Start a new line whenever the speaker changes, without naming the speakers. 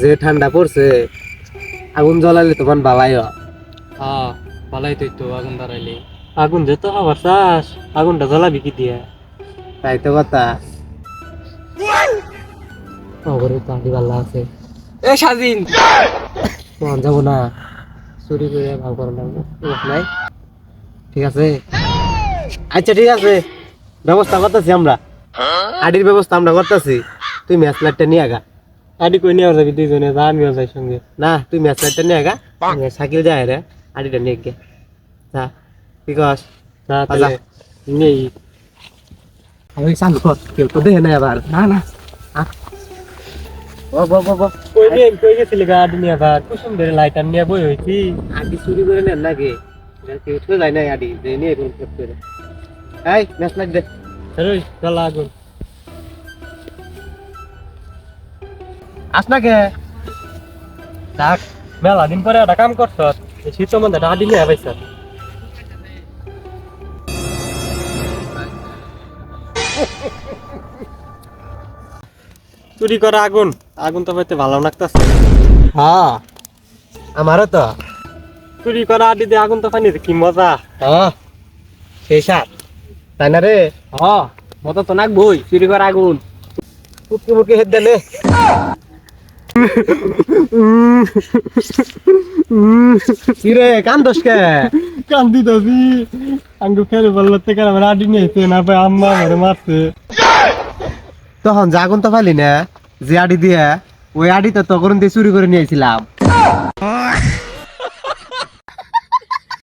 যে ঠান্ডা পড়ছে আগুন জ্বলালে তোমার বালাই হয়।
ভালাই তুই তো আগুন দাঁড়াইলে আগুন যেত আবার চাস আগুনটা জ্বলাবি কি দিয়ে?
তাই তো কথা।
খবরে তো আদি আছে।
এ স্বাধীন
তখন যাব না। চুরি করে ভাগ করা লাগবে।
নাই। ঠিক আছে। আচ্ছা ঠিক আছে। ব্যবস্থা করতেছি আমরা। আডির ব্যবস্থা আমরা করতেছি। তুই ম্যাচ লাইটটা নিয়ে আগা
আদি কই নিয়ে যাবি দুইজনে? যা আমিও যাই সঙ্গে।
না তুই ম্যাচ লাইটটা নিয়ে আগা সাইকেল যায় রে আডিটা নিয়ে গে যা ঠিক আছে
যা। তাহলে নেই।
আমি সাঙ্গ কেউ তো দেখে না আবার।
না না।
ও বো বো বো
কই দিন কই গেছিলি গা আদি নিয়ে আবার? কুসুম ধরে লাইটার নিয়ে বই হইছি।
আডি চুরি করে নেন নাকি? কেউ তো যায় নাই আডি নিয়ে কোন করে এই ম্যাচ লাইট দে।
রই জ্বালা আগুন।
আস না কে
থাক মেলা দিন পরে একটা কাম করছ শীত মধ্যে আদি নিয়ে পাইছ চুরি করা আগুন। আগুন তো পাইতে ভালো লাগতেছে।
হ্যাঁ আমারও তো।
চুরি করা আদি দিয়ে আগুন তো পানি কি মজা।
হ্যাঁ সেই সাত তাই না রে?
হ্যাঁ মতো তো নাকবই চুরি করা আগুন।
মুটকি মুটকি হেদ দেলে। কি রে কান কে?
কান্দি দাসি আঙ্গু ফেরে বলল থেকে আমার আদি নিয়েছে না ভাই আম্মা আমার মারছে।
তখন জাগুন তো ফালি না যে আডি দিয়ে ওই আডি তো তখন দিয়ে চুরি করে নিয়েছিলাম